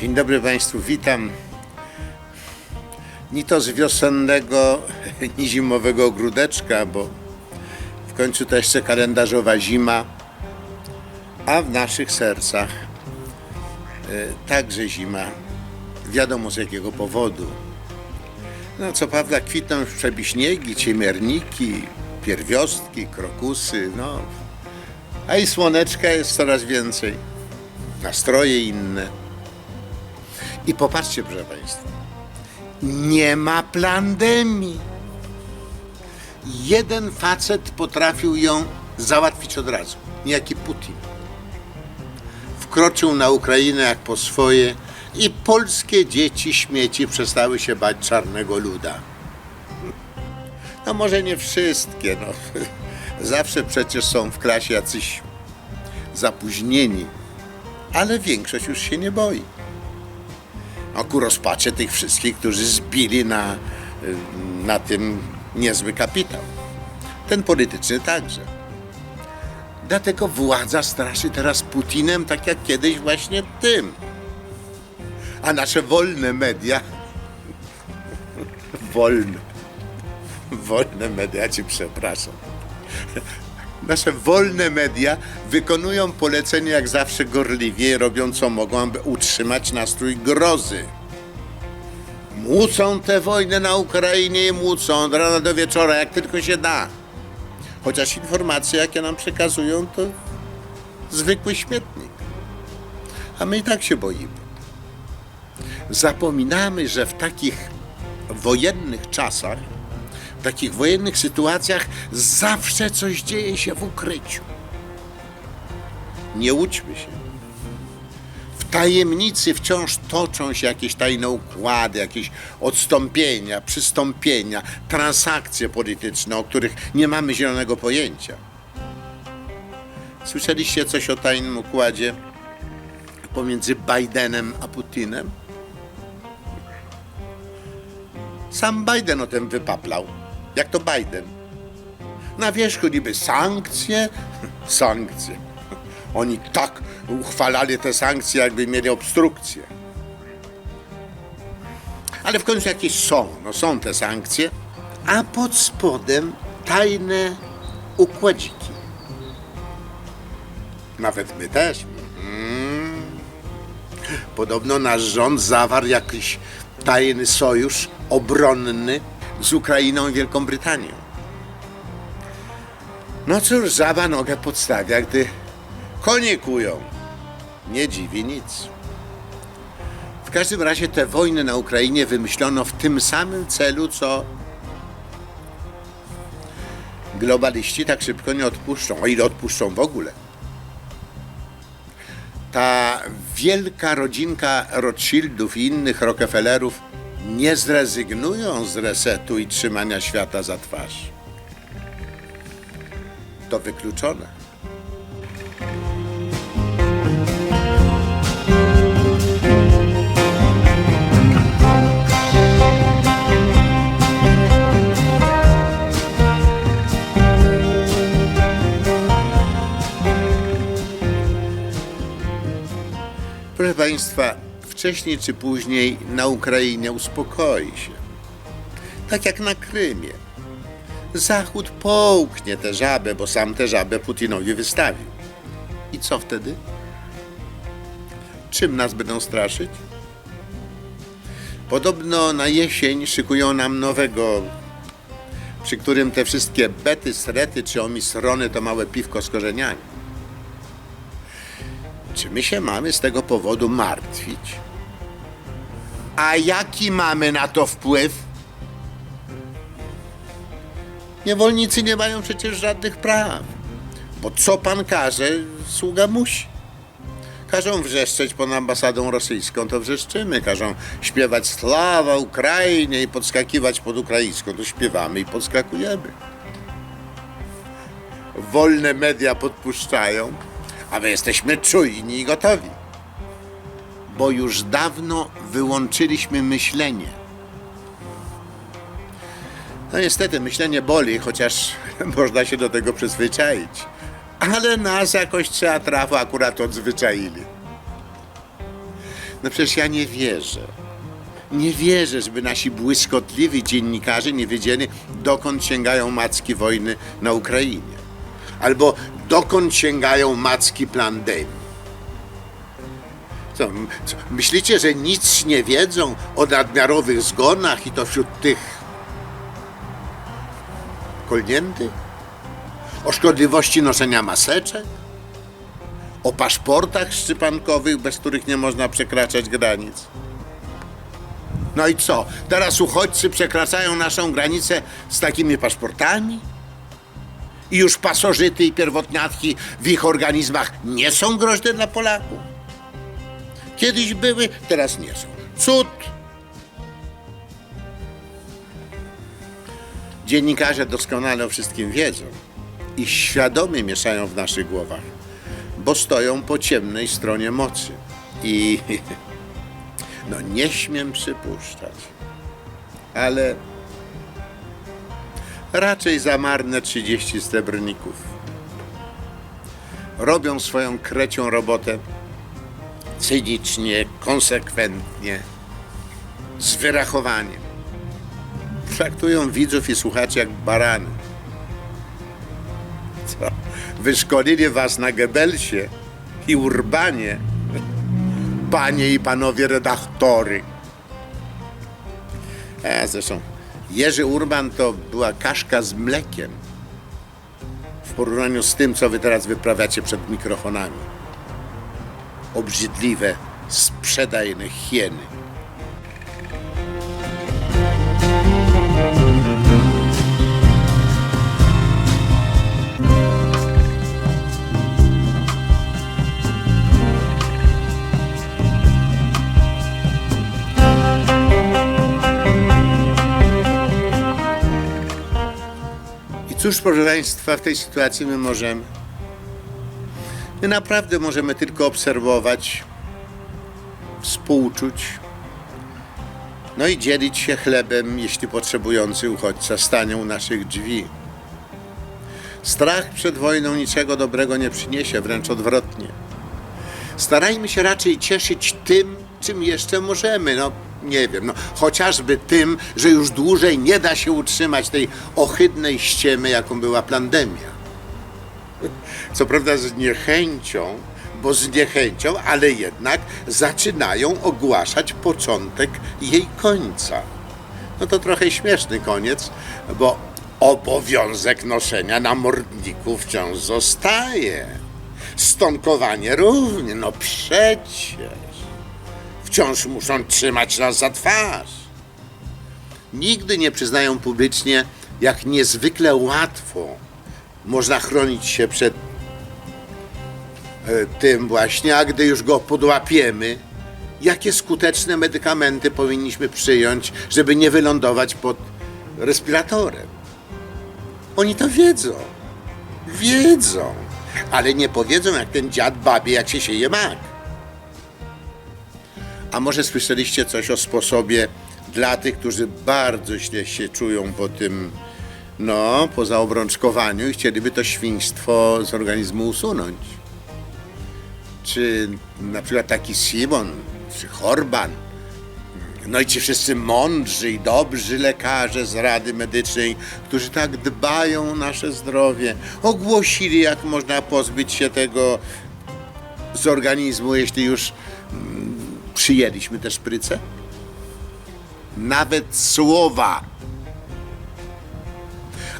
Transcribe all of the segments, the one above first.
Dzień dobry Państwu, witam. Ni to z wiosennego, ni zimowego ogródeczka, bo w końcu to jeszcze kalendarzowa zima, a w naszych sercach e, także zima. Wiadomo z jakiego powodu. No co prawda kwitną już przebiśniegi, ciemierniki, pierwiostki, krokusy, no. A i słoneczka jest coraz więcej. Nastroje inne. I popatrzcie, proszę Państwa, nie ma pandemii. Jeden facet potrafił ją załatwić od razu, niejaki Putin. Wkroczył na Ukrainę jak po swoje i polskie dzieci śmieci przestały się bać czarnego luda. No może nie wszystkie, no. Zawsze przecież są w klasie jacyś zapóźnieni, ale większość już się nie boi no, ku rozpaczy tych wszystkich, którzy zbili na, y, na tym niezły kapitał. Ten polityczny także. Dlatego władza straszy teraz Putinem, tak jak kiedyś właśnie tym. A nasze wolne media, wolne, wolne media, ci przepraszam. Nasze wolne media wykonują polecenia jak zawsze gorliwie robią co mogą, aby utrzymać nastrój grozy. Młócą tę wojnę na Ukrainie i młócą od rana do wieczora, jak tylko się da. Chociaż informacje, jakie nam przekazują, to zwykły śmietnik. A my i tak się boimy. Zapominamy, że w takich wojennych czasach w takich wojennych sytuacjach zawsze coś dzieje się w ukryciu. Nie łudźmy się. W tajemnicy wciąż toczą się jakieś tajne układy, jakieś odstąpienia, przystąpienia, transakcje polityczne, o których nie mamy zielonego pojęcia. Słyszeliście coś o tajnym układzie pomiędzy Bidenem a Putinem? Sam Biden o tym wypaplał. Jak to Biden? Na wierzchu niby sankcje, sankcje. Oni tak uchwalali te sankcje, jakby mieli obstrukcję. Ale w końcu jakieś są, no są te sankcje, a pod spodem tajne układziki. Nawet my też. Mm. Podobno nasz rząd zawarł jakiś tajny sojusz obronny z Ukrainą i Wielką Brytanią. No cóż, żaba nogę podstawia, gdy konie kują. Nie dziwi nic. W każdym razie te wojny na Ukrainie wymyślono w tym samym celu, co globaliści tak szybko nie odpuszczą, o ile odpuszczą w ogóle. Ta wielka rodzinka Rothschildów i innych Rockefellerów nie zrezygnują z resetu i trzymania świata za twarz. To wykluczone. Proszę Państwa, wcześniej czy później na Ukrainie uspokoi się. Tak jak na Krymie. Zachód połknie tę żabę, bo sam tę żabę Putinowi wystawił. I co wtedy? Czym nas będą straszyć? Podobno na jesień szykują nam nowego, przy którym te wszystkie bety, srety czy omisrony to małe piwko z korzeniami. Czy my się mamy z tego powodu martwić? A jaki mamy na to wpływ? Niewolnicy nie mają przecież żadnych praw. Bo co pan każe, sługa musi. Każą wrzeszczeć pod ambasadą rosyjską, to wrzeszczymy. Każą śpiewać Sława Ukrainie i podskakiwać pod ukraińską, to śpiewamy i podskakujemy. Wolne media podpuszczają, a my jesteśmy czujni i gotowi. Bo już dawno wyłączyliśmy myślenie. No niestety, myślenie boli, chociaż można się do tego przyzwyczaić. Ale nas jakoś teatrafu akurat odzwyczaili. No przecież ja nie wierzę. Nie wierzę, żeby nasi błyskotliwi dziennikarze nie wiedzieli, dokąd sięgają macki wojny na Ukrainie. Albo dokąd sięgają macki pandemii. Myślicie, że nic nie wiedzą o nadmiarowych zgonach i to wśród tych kolniętych? O szkodliwości noszenia maseczek? O paszportach szczypankowych, bez których nie można przekraczać granic? No i co? Teraz uchodźcy przekraczają naszą granicę z takimi paszportami? I już pasożyty i pierwotniatki w ich organizmach nie są groźne dla Polaków? Kiedyś były, teraz nie są. Cud! Dziennikarze doskonale o wszystkim wiedzą i świadomie mieszają w naszych głowach, bo stoją po ciemnej stronie mocy. I no nie śmiem przypuszczać, ale raczej za marne 30 srebrników. Robią swoją krecią robotę cynicznie, konsekwentnie, z wyrachowaniem. Traktują widzów i słuchaczy jak barany. Co? Wyszkolili was na Gebelsie i Urbanie, panie i panowie redaktory. A zresztą Jerzy Urban to była kaszka z mlekiem w porównaniu z tym, co wy teraz wyprawiacie przed mikrofonami. Obrzydliwe, sprzedajne hieny. I cóż, proszę Państwa, w tej sytuacji my możemy? My naprawdę możemy tylko obserwować, współczuć, no i dzielić się chlebem, jeśli potrzebujący uchodźca stanie u naszych drzwi. Strach przed wojną niczego dobrego nie przyniesie, wręcz odwrotnie. Starajmy się raczej cieszyć tym, czym jeszcze możemy. No, nie wiem, no, chociażby tym, że już dłużej nie da się utrzymać tej ohydnej ściemy, jaką była pandemia. Co prawda z niechęcią, bo z niechęcią, ale jednak zaczynają ogłaszać początek jej końca. No to trochę śmieszny koniec, bo obowiązek noszenia namordników wciąż zostaje. Stonkowanie równie, no przecież. Wciąż muszą trzymać nas za twarz. Nigdy nie przyznają publicznie, jak niezwykle łatwo można chronić się przed tym właśnie, a gdy już go podłapiemy, jakie skuteczne medykamenty powinniśmy przyjąć, żeby nie wylądować pod respiratorem. Oni to wiedzą. Wiedzą. Ale nie powiedzą jak ten dziad babie, jak się sieje mak. A może słyszeliście coś o sposobie dla tych, którzy bardzo źle się czują po tym, no, po zaobrączkowaniu i chcieliby to świństwo z organizmu usunąć? Czy na przykład taki Simon, czy Horban, no i ci wszyscy mądrzy i dobrzy lekarze z Rady Medycznej, którzy tak dbają o nasze zdrowie, ogłosili, jak można pozbyć się tego z organizmu, jeśli już mm, przyjęliśmy tę szprycę? Nawet słowa.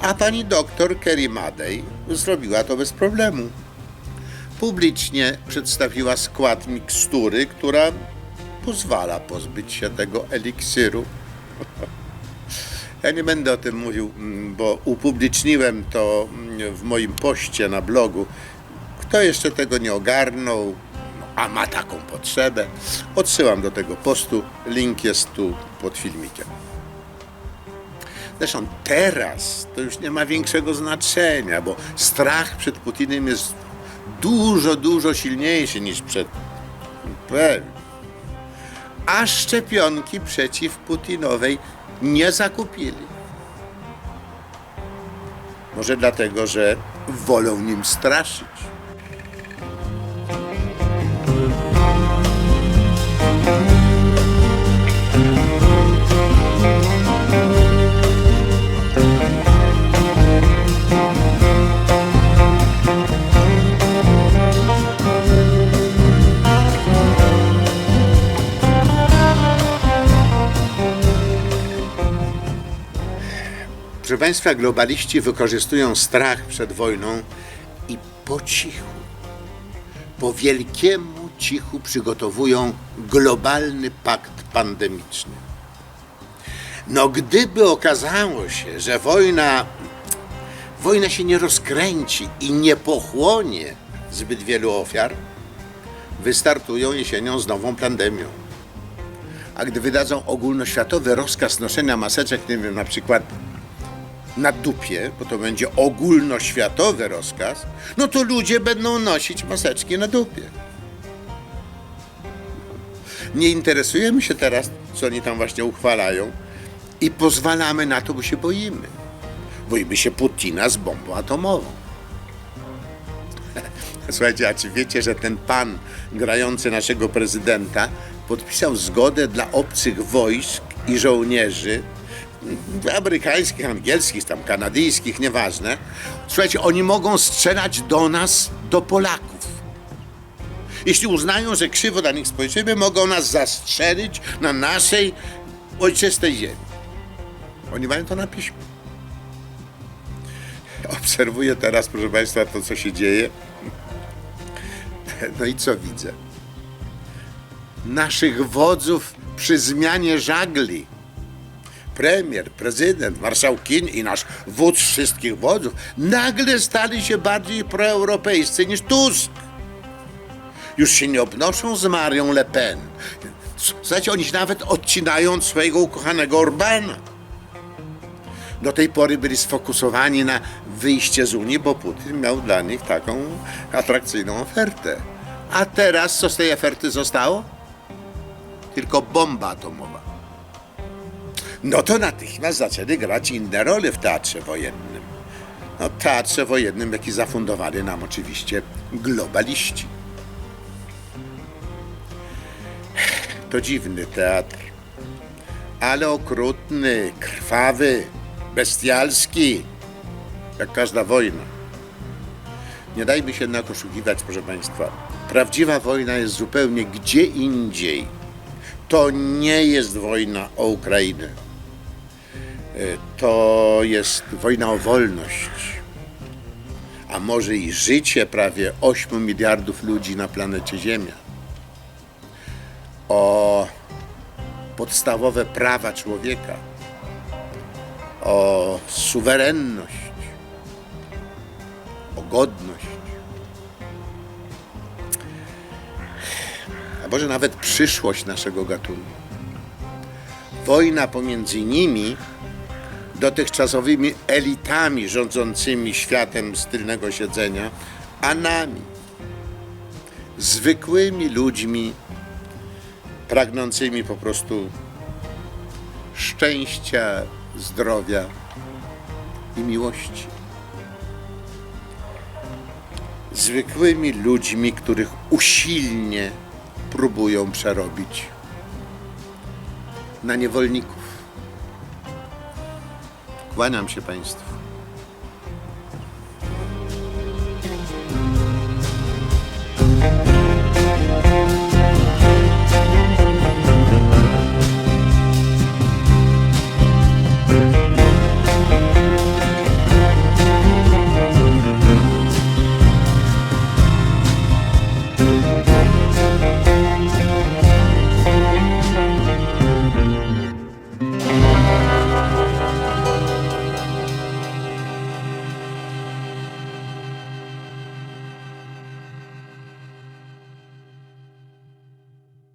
A pani doktor Kerry Madej zrobiła to bez problemu. Publicznie przedstawiła skład mikstury, która pozwala pozbyć się tego eliksiru. Ja nie będę o tym mówił, mm, bo upubliczniłem to mm, w moim poście na blogu. Kto jeszcze tego nie ogarnął, no, a ma taką potrzebę. Odsyłam do tego postu, link jest tu pod filmikiem. Zresztą teraz to już nie ma większego znaczenia, bo strach przed Putinem jest dużo, dużo silniejszy niż przed pewnie. A szczepionki przeciw Putinowej nie zakupili. Może dlatego, że wolą nim straszyć. Proszę Państwa, globaliści wykorzystują strach przed wojną i po cichu, po wielkiemu cichu przygotowują globalny pakt pandemiczny. No gdyby okazało się, że wojna, wojna się nie rozkręci i nie pochłonie zbyt wielu ofiar, wystartują jesienią z nową pandemią. A gdy wydadzą ogólnoświatowy rozkaz noszenia maseczek, nie wiem, na przykład na dupie, bo to będzie ogólnoświatowy rozkaz, no to ludzie będą nosić maseczki na dupie. Nie interesujemy się teraz, co oni tam właśnie uchwalają i pozwalamy na to, bo się boimy. Boimy się Putina z bombą atomową. Słuchajcie, a czy wiecie, że ten pan grający naszego prezydenta podpisał zgodę dla obcych wojsk i żołnierzy, amerykańskich, angielskich, tam kanadyjskich, nieważne. Słuchajcie, oni mogą strzelać do nas, do Polaków. Jeśli uznają, że krzywo na nich spojrzymy, mogą nas zastrzelić na naszej ojczystej ziemi. Oni mają to na piśmie. Obserwuję teraz, proszę Państwa, to, co się dzieje. No i co widzę? Naszych wodzów przy zmianie żagli premier, prezydent, marszałkini i nasz wódz wszystkich wodzów nagle stali się bardziej proeuropejscy niż Tusk. Już się nie obnoszą z Marią Le Pen. Słuchajcie, oni się nawet odcinają od swojego ukochanego Orbana. Do tej pory byli sfokusowani na wyjście z Unii, bo Putin miał dla nich taką atrakcyjną ofertę. A teraz co z tej oferty zostało? Tylko bomba atomowa no to natychmiast zaczęli grać inne role w teatrze wojennym. No, teatrze wojennym, jaki zafundowali nam oczywiście globaliści. To dziwny teatr, ale okrutny, krwawy, bestialski, jak każda wojna. Nie dajmy się jednak oszukiwać, proszę Państwa. Prawdziwa wojna jest zupełnie gdzie indziej. To nie jest wojna o Ukrainę to jest wojna o wolność, a może i życie prawie 8 miliardów ludzi na planecie Ziemia, o podstawowe prawa człowieka, o suwerenność, o godność, a może nawet przyszłość naszego gatunku. Wojna pomiędzy nimi dotychczasowymi elitami rządzącymi światem z tylnego siedzenia, a nami, zwykłymi ludźmi pragnącymi po prostu szczęścia, zdrowia i miłości. Zwykłymi ludźmi, których usilnie próbują przerobić na niewolników. Kłaniam się Państwu.